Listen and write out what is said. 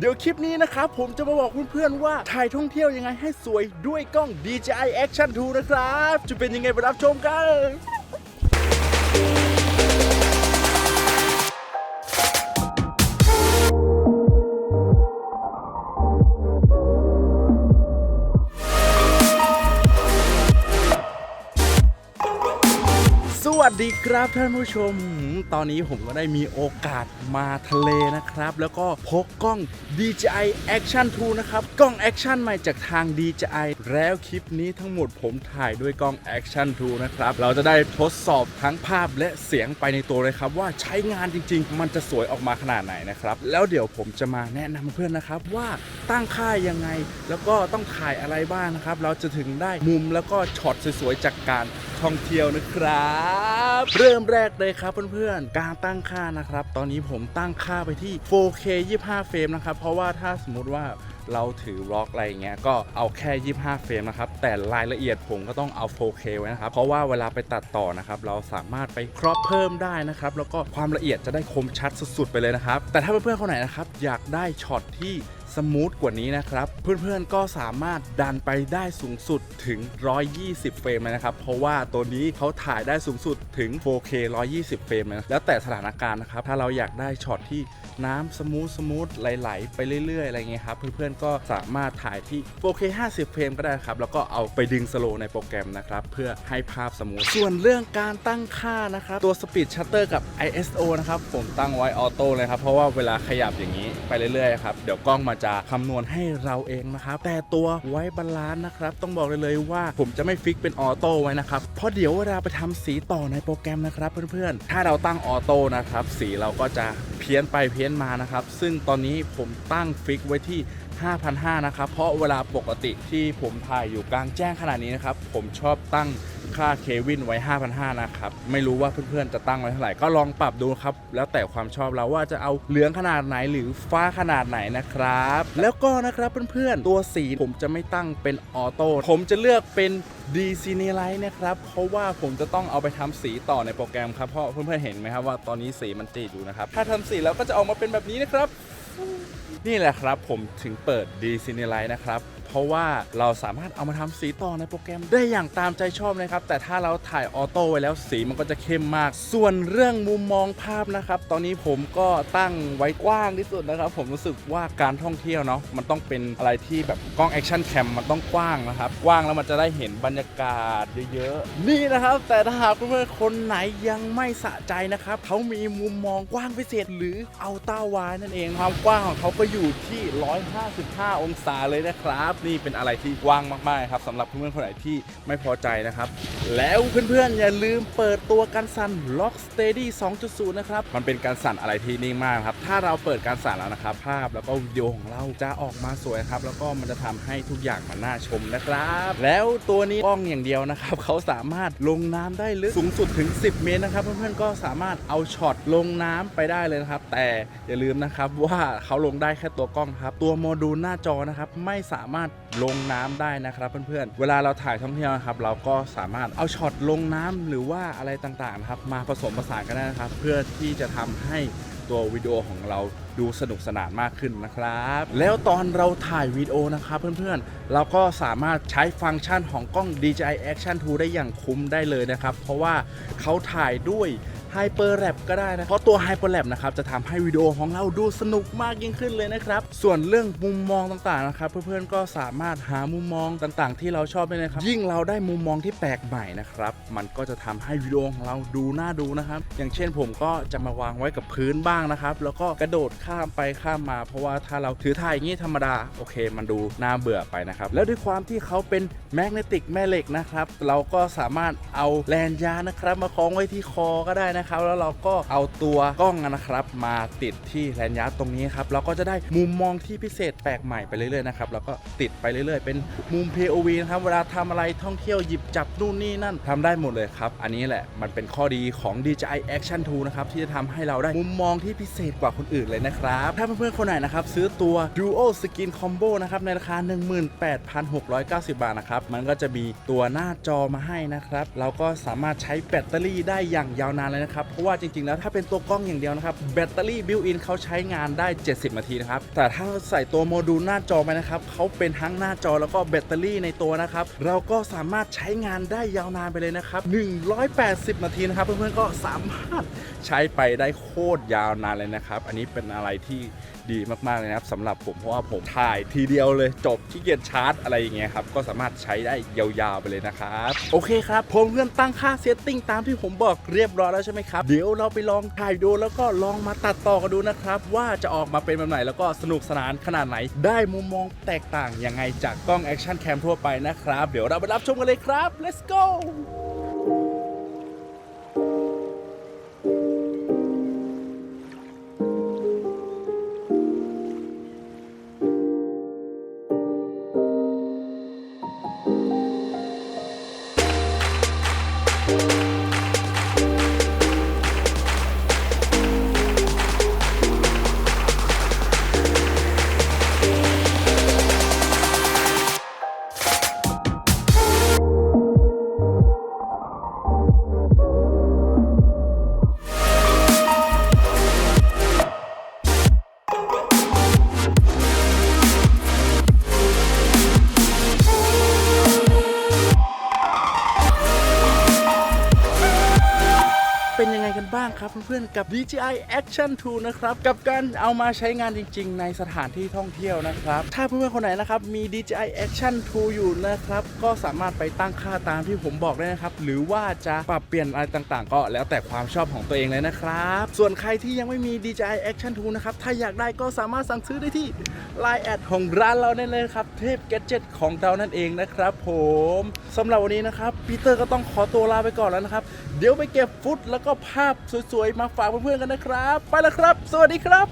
เดี๋ยวคลิปนี้นะครับผมจะมาบอกเพื่อนๆว่าถ่ายท่องเที่ยวยังไงให้สวยด้วยกล้อง DJI Action 2 นะครับ จะเป็นยังไงไปรับชมกัน ดีครับท่านผู้ชม ตอนนี้ผมก็ได้มีโอกาสมาทะเลนะครับ แล้วก็พกกล้อง DJI Action 2 นะครับ กล้อง Action ใหม่จากทาง DJI แล้วคลิปนี้ทั้งหมดผมถ่ายด้วยกล้อง Action 2 นะครับ เราจะได้ทดสอบทั้งภาพและเสียงไปในตัวเลยครับ ว่าใช้งานจริง ๆ มันจะสวยออกมาขนาดไหนนะครับ แล้วเดี๋ยวผมจะมาแนะนำเพื่อนนะครับว่าตั้งค่ายังไง แล้วก็ต้องถ่ายอะไรบ้างนะครับ เราจะถึงได้มุมแล้วก็ช็อตสวยๆจากการท่องเที่ยวนะครับ เริ่มแรกเลยครับเพื่อนๆ การตั้งค่านะครับ ตอนนี้ผมตั้งค่าไปที่ 4K 25 เฟรมนะครับ เพราะว่าถ้าสมมุติว่าเราถือวล็อกอะไรอย่างเงี้ยก็เอาแค่ 25 เฟรมนะครับ แต่รายละเอียดผมก็ต้องเอา 4K ไว้นะครับ เพราะว่าเวลาไปตัดต่อนะครับ เราสามารถไปครอปเพิ่มได้นะครับ แล้วก็ความละเอียดจะได้คมชัดสุดๆ ไปเลยนะครับ แต่ถ้าเพื่อนๆคนไหนนะครับอยากได้ช็อตที่ สมูทกว่านี้นะครับ เพื่อนๆก็สามารถดันไปได้สูงสุดถึง 120 เฟรมเลยนะครับ เพราะว่าตัวนี้เขาถ่ายได้สูงสุดถึง 4K 120 เฟรมเลยนะแล้วแต่สถานการณ์นะครับ ถ้าเราอยากได้ช็อตที่ น้ำสมูทสมูทไหลๆไปเรื่อยๆอะไรเงี้ยครับเพื่อนๆก็สามารถถ่ายที่ 4K 50 เฟรมก็ได้ครับแล้วก็เอาไปดึงสโลว์ในโปรแกรมนะครับเพื่อให้ภาพสมูทส่วนเรื่องการตั้งค่านะครับตัว Speed Shutter กับ ISO นะครับผมตั้งไว้ออโต้เลยครับเพราะว่าเวลาขยับอย่างนี้ไปเรื่อยๆครับเดี๋ยวกล้องมันจะคำนวณให้เราเองนะครับแต่ตัวไว้บาลานซ์นะครับต้องบอกเลยเลยว่าผมจะไม่ฟิกเป็นออโต้ไว้นะครับเพราะเดี๋ยวเวลาไปทำสีต่อในโปรแกรมนะครับเพื่อนๆถ้าเราตั้งออโต้นะครับสีเราก็จะเพี้ยนไปเพี้ยนมานะครับ ซึ่งตอนนี้ผมตั้งฟิกไว้ที่ 5,500 นะครับ เพราะเวลาปกติที่ผมถ่ายอยู่กลางแจ้งขนาดนี้นะครับ ผมชอบตั้ง ค่าเควินไว้ 5,500นะครับ ไม่รู้ว่าเพื่อนๆจะตั้งไว้เท่าไหร่ก็ลองปรับดูครับ แล้วแต่ความชอบเราว่าจะเอาเหลืองขนาดไหนหรือฟ้าขนาดไหนนะครับ แล้วก็นะครับเพื่อนๆ ตัวสีผมจะไม่ตั้งเป็นออโต้ผมจะเลือกเป็นดีซีเนไลท์นะครับ เพราะว่าผมจะต้องเอาไปทำสีต่อในโปรแกรมครับ เพราะเพื่อนๆเห็นไหมครับว่าตอนนี้สีมันติดอยู่นะครับ ถ้าทำสีแล้วก็จะออกมาเป็นแบบนี้นะครับ นี่แหละครับผมถึงเปิด d c i n e l i g h t นะครับ เพราะว่าเราสามารถเอามาทำสีต่อในโปรแกรมได้อย่างตามใจชอบนะครับ แต่ถ้าเราถ่ายออโต้ไว้แล้วสีมันก็จะเข้มมาก ส่วนเรื่องมุมมองภาพนะครับ ตอนนี้ผมก็ตั้งไว้กว้างที่สุดนะครับ ผมรู้สึกว่าการท่องเที่ยวเนาะมันต้องเป็นอะไรที่แบบกล้องแอคชั่นแคมมันต้องกว้างนะครับกว้างแล้วมันจะได้เห็นบรรยากาศเยอะๆนี่นะครับ แต่ถ้าหากเพื่อนๆคนไหนยังไม่สะใจนะครับเขามีมุมมองกว้างพิเศษหรือเอาต้าวายนั่นเองความกวกว้างของเขาก็อยู่ที่ 155 องศาเลยนะครับ นี่เป็นอะไรที่กว้างมากๆครับสำหรับเพื่อนๆคนไหนที่ไม่พอใจนะครับ แล้วเพื่อนๆอย่าลืมเปิดตัวกันสั่น Lock Steady 2.0 นะครับ มันเป็นการสั่นอะไรที่นิ่งมากครับ ถ้าเราเปิดการสั่นแล้วนะครับ ภาพแล้วก็วิดีโอของเราจะออกมาสวยครับ แล้วก็มันจะทำให้ทุกอย่างมันน่าชมนะครับ แล้วตัวนี้กล้องอย่างเดียวนะครับเขาสามารถลงน้ำได้ลึกสูงสุดถึง 10 เมตรนะครับ เพื่อนๆก็สามารถเอาช็อตลงน้ำไปได้เลยนะครับ แต่อย่าลืมนะครับว่าเขาลงได้แค่ตัวกล้องครับ ตัวโมดูลหน้าจอนะครับไม่สามารถลงน้ำได้นะครับเพื่อนๆ เวลาเราถ่ายท่องเที่ยวนะครับเราก็สามารถเอาช็อตลงน้ำหรือว่าอะไรต่างๆนะครับมาผสมผสานกันได้นะครับ เพื่อที่จะทำให้ตัววิดีโอของเราดูสนุกสนานมากขึ้นนะครับ แล้วตอนเราถ่ายวิดีโอนะครับเพื่อนๆ เราก็สามารถใช้ฟังก์ชันของกล้อง DJI Action 2 ได้อย่างคุ้มได้เลยนะครับ เพราะว่าเขาถ่ายด้วย Hyper Lap ก็ได้นะ เพราะตัว Hyper Lap นะครับจะทำให้วิดีโอของเราดูสนุกมากยิ่งขึ้นเลยนะครับ ส่วนเรื่องมุมมองต่างๆนะครับ เพื่อนๆก็สามารถหามุมมองต่างๆ ที่เราชอบได้เลยครับ ยิ่งเราได้มุมมองที่แปลกใหม่นะครับ มันก็จะทำให้วิดีโอของเราดูน่าดูนะครับ อย่างเช่นผมก็จะมาวางไว้กับพื้นบ้างนะครับ แล้วก็กระโดดข้ามไปข้ามมา เพราะว่าถ้าเราถือถ่ายอย่างนี้ธรรมดาโอเค มันดูน่าเบื่อไปนะครับ แล้วด้วยความที่เขาเป็นแมกเนติกแม่เหล็กนะครับ เราก็สามารถเอาแลนยานะครับ มาคล้องไว้ที่คอก็ได้นะครับ แล้วเราก็เอาตัวกล้องนะครับ มาติดที่แลนยางตรงนี้ครับเราก็จะได้มุมมองที่พิเศษแปลกใหม่ไปเรื่อยๆนะครับแล้วก็ติดไปเรื่อยๆ เป็นมุม POV นะครับเวลาทำอะไรท่องเที่ยวหยิบจับนู่นนี่นั่นทำได้หมดเลยครับ อันนี้แหละมันเป็นข้อดีของ DJI Action 2 นะครับ ที่จะทำให้เราได้มุมมองที่พิเศษกว่าคนอื่นเลยนะครับ ถ้าเพื่อนๆคนไหนนะครับ ซื้อตัว Duo Skin Combo นะครับ ในราคา 18,690 บาทนะครับ มันก็จะมีตัวหน้าจอมาให้นะครับ เราก็สามารถใช้แบตเตอรี่ได้อย่างยาวนานเลยนะครับนะครับ เพราะว่าจริง ๆ แล้วถ้าเป็นตัวกล้องอย่างเดียวนะครับ แบตเตอรี่บิวอินเขาใช้งานได้ 70 นาทีนะครับ แต่ถ้าใส่ตัวโมดูลหน้าจอไปนะครับเขาเป็นทั้งหน้าจอแล้วก็แบตเตอรี่ในตัวนะครับ เราก็สามารถใช้งานได้ยาวนานไปเลยนะครับ180 นาทีนะครับ เพื่อนๆก็สามารถใช้ไปได้โคตรยาวนานเลยนะครับ อันนี้เป็นอะไรที่ ดีมาก ๆ เลยนะครับสำหรับผมเพราะว่าผมถ่ายทีเดียวเลยจบขี้เกียจชาร์จอะไรอย่างเงี้ยครับ ก็สามารถใช้ได้ยาวๆไปเลยนะครับ โอเคครับ ผมเพื่อนตั้งค่าเซตติ้งตามที่ผมบอกเรียบร้อยแล้วใช่ไหมครับ เดี๋ยวเราไปลองถ่ายดูแล้วก็ลองมาตัดต่อกันดูนะครับ ว่าจะออกมาเป็นแบบไหนแล้วก็สนุกสนานขนาดไหน ได้มุมมองแตกต่างยังไงจากกล้องแอคชั่นแคมทั่วไปนะครับ เดี๋ยวเราไปรับชมกันเลยครับ let's go บ้างครับเพื่อนๆกับ DJI Action 2 นะครับ กับการเอามาใช้งานจริง ๆ ในสถานที่ท่องเที่ยวนะครับ ถ้าเพื่อนๆคนไหนนะครับมี DJI Action 2 อยู่นะครับ ก็สามารถไปตั้งค่าตามที่ผมบอกได้นะครับ หรือว่าจะปรับเปลี่ยนอะไรต่างๆ ก็แล้วแต่ความชอบของตัวเองเลยนะครับ ส่วนใครที่ยังไม่มี DJI Action 2 นะครับ ถ้าอยากได้ก็สามารถสั่งซื้อได้ที่ Line แอดของร้านเราได้เลยครับ เทพแกจ็ตของเรานั่นเองนะครับผมสำหรับวันนี้นะครับปีเตอร์ก็ต้องขอตัวลาไปก่อนแล้วนะครับ เดี๋ยวไปเก็บฟุตแล้วก็ภาพสวยๆ มาฝากเพื่อนๆกันนะครับ ไปแล้วครับ สวัสดีครับ